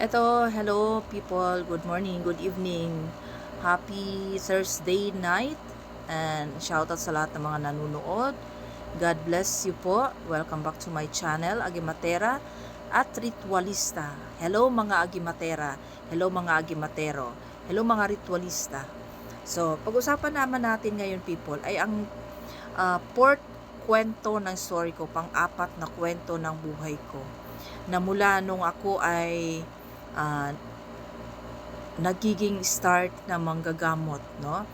Eto, hello people, good morning, good evening. Happy Thursday night and shoutout sa lahat ng mga nanonood. God bless you po. Welcome back to my channel, Agimatera at Ritualista. Hello mga Agimatera. Hello mga Agimatero. Hello mga Ritualista. So, pag-usapan naman natin ngayon people ay ang ah, fourth kwento ng story ko, pang-apat na kwento ng buhay ko na mula nung ako ay ah, nagiging start na manggagamot, no?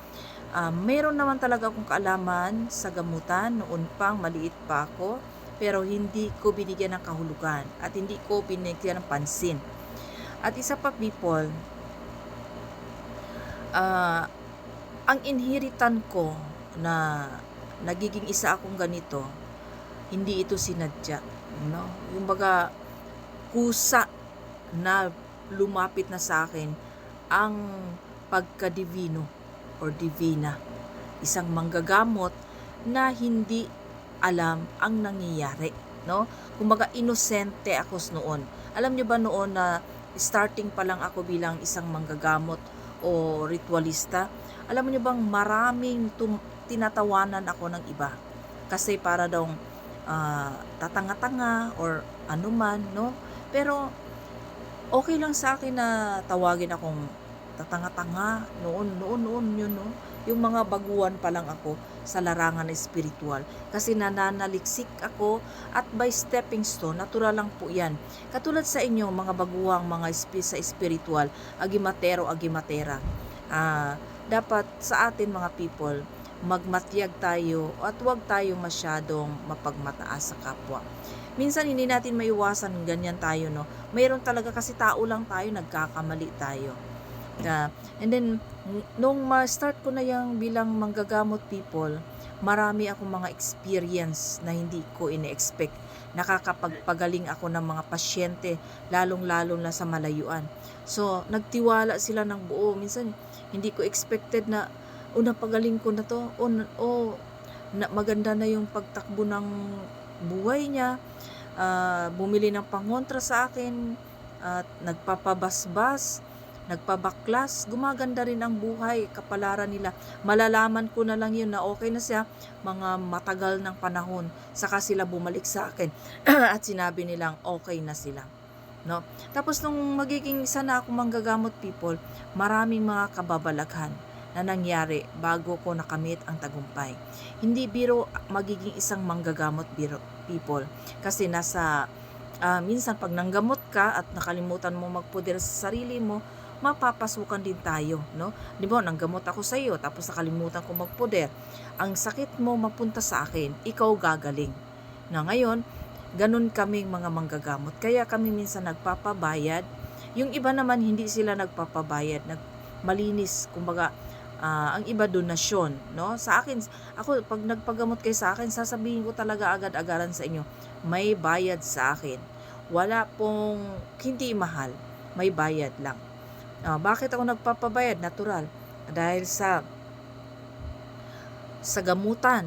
Ah, meron naman talaga akong kaalaman sa gamutan noon pang maliit pa ako, pero hindi ko binigyan ng kahulugan at hindi ko binigyan ng pansin. At isa pa people, ah, ang inheritan ko na nagiging isa akong ganito, hindi ito sinadya, no? Yung baga kusa na lumapit na sa akin ang pagka-divino or divina. Isang manggagamot na hindi alam ang nangyayari. No? Kumbaga, inosente ako noon. Alam niyo ba noon na starting pa lang ako bilang isang manggagamot o ritualista, alam niyo bang maraming tum- tinatawanan ako ng iba. Kasi para daw ah, tatanga-tanga or anuman, no? Pero okay lang sa akin na tawagin akong tatanga-tanga noon, noon, noon yun, no? Yung mga baguhan pa lang ako sa larangan espiritual. Kasi nananaliksik ako at by stepping stone, natural lang po yan. Katulad sa inyo, mga baguhang mga espi sa espiritual, agimatero, agimatera. Ah, dapat sa atin mga people, magmatyag tayo at huwag tayo masyadong mapagmataas sa kapwa. Minsan hindi natin maiwasan ganyan tayo no? Mayroon talaga kasi tao lang tayo nagkakamali tayo. Na- and then nung ma-start ko na yung bilang manggagamot people marami akong mga experience na hindi ko ine-expect. Nakakapagpagaling ako ng mga pasyente lalong lalo na sa malayuan. So nagtiwala sila ng buo. Minsan hindi ko expected na o napagaling ko na to o, o na, maganda na yung pagtakbo ng buhay niya ah, bumili ng pangontra sa akin at nagpapabasbas, nagpabaklas, gumaganda rin ang buhay, kapalaran nila. Malalaman ko na lang yun na okay na siya mga matagal ng panahon. Saka sila bumalik sa akin at sinabi nilang okay na sila. No? Tapos nung magiging isa na ako manggagamot people, maraming mga kababalaghan na nangyari bago ko nakamit ang tagumpay. Hindi biro magiging isang manggagamot biro people kasi nasa ah, minsan pag nanggamot ka at nakalimutan mo magpuder sa sarili mo, mapapasukan din tayo, no? Di ba, nanggamot ako sa iyo tapos nakalimutan ko magpuder. Ang sakit mo mapunta sa akin, ikaw gagaling. Na ngayon, ganun kaming mga manggagamot. Kaya kami minsan nagpapabayad. Yung iba naman hindi sila nagpapabayad, nag malinis, kumbaga ah, ang iba donasyon, no? Sa akin, ako pag nagpagamot kayo sa akin, sasabihin ko talaga agad-agaran sa inyo, may bayad sa akin. Wala pong hindi mahal, may bayad lang. Ah, bakit ako nagpapabayad? Natural. Dahil sa sa gamutan.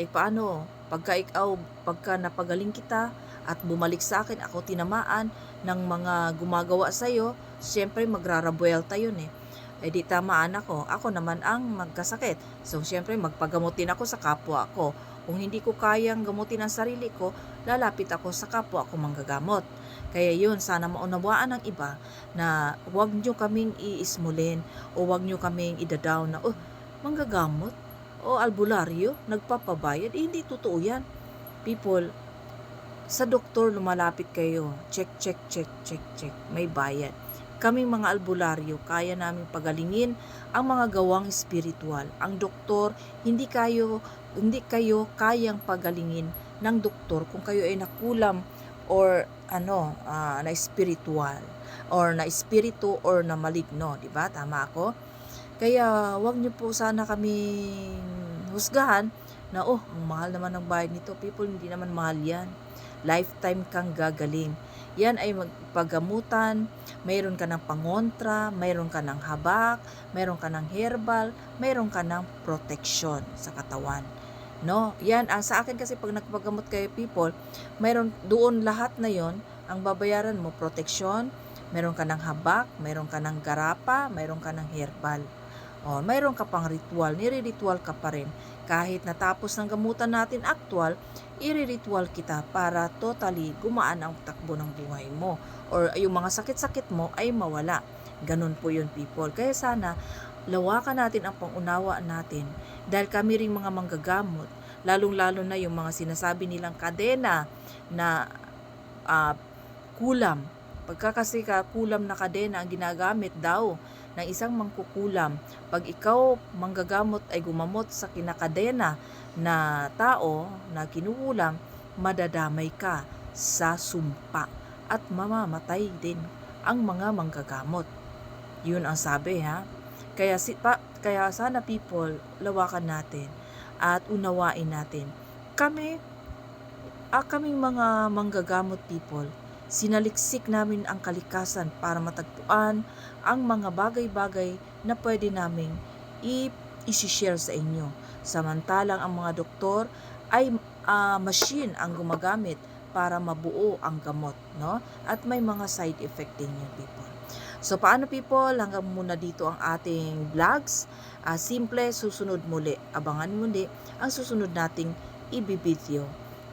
Eh paano? Pagka ikaw, pagka napagaling kita at bumalik sa akin, ako tinamaan ng mga gumagawa sa'yo, siyempre magrarabuelta yun eh. Eh di tamaan ako. Ako naman ang magkasakit. So siyempre magpagamutin ako sa kapwa ko. Kung hindi ko kayang gamutin ang sarili ko, lalapit ako sa kapwa ko manggagamot. Kaya yun, sana maunawaan ng iba na huwag nyo kaming iismulin o huwag nyo kaming idadown na, oh, manggagamot o albularyo, nagpapabayad. Eh, hindi totoo yan. People, sa doktor lumalapit kayo, check, check, check, check, check, may bayad. Kaming mga albularyo, kaya namin pagalingin ang mga gawang espiritual. Ang doktor, hindi kayo hindi kayo kayang pagalingin ng doktor kung kayo ay nakulam or ano, ah, na spiritual or na espiritu or na maligno, di ba? Tama ako? Kaya wag niyo po sana kaming husgahan na oh, ang mahal naman ng bayad nito. People, hindi naman mahal yan. Lifetime kang gagaling. Yan ay magpagamutan, mayroon ka ng pangontra, mayroon ka ng habak, mayroon ka ng herbal, mayroon ka ng protection sa katawan. No? Yan, ang sa akin kasi pag nagpagamot kayo people, mayroon doon lahat na yon ang babayaran mo, protection, Meron ka ng habak, meron ka ng garapa, meron ka ng herbal. O, mayroon ka pang ritual, nire-ritual ka pa rin. Kahit natapos ng gamutan natin actual, i-ritual kita para totally gumaan ang takbo ng buhay mo. Or yung mga sakit-sakit mo ay mawala. Ganun po yun people. Kaya sana, lawakan natin ang pangunawa natin. Dahil kami ring mga manggagamot, lalong-lalo na yung mga sinasabi nilang kadena na ah, kulam. Pagka kasi ka kulam na kadena ang ginagamit daw ng isang mangkukulam, pag ikaw manggagamot ay gumamot sa kinakadena na tao na kinukulam, madadamay ka sa sumpa at mamamatay din ang mga manggagamot. Yun ang sabi ha. Kaya si pa, kaya sana people lawakan natin at unawain natin. Kami ah, kaming mga manggagamot people, sinaliksik namin ang kalikasan para matagpuan ang mga bagay-bagay na pwede naming i- isi-share sa inyo. Samantalang ang mga doktor ay ah, machine ang gumagamit para mabuo ang gamot, no? At may mga side effect din yun, people. So, paano people? Hanggang muna dito ang ating vlogs. Ah, simple, susunod muli. Abangan muli ang susunod nating ibibideo.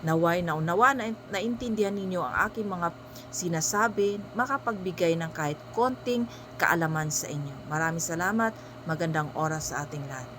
Naway na unawa na naintindihan ninyo ang aking mga sinasabi, makapagbigay ng kahit konting kaalaman sa inyo. Maraming salamat, magandang oras sa ating lahat.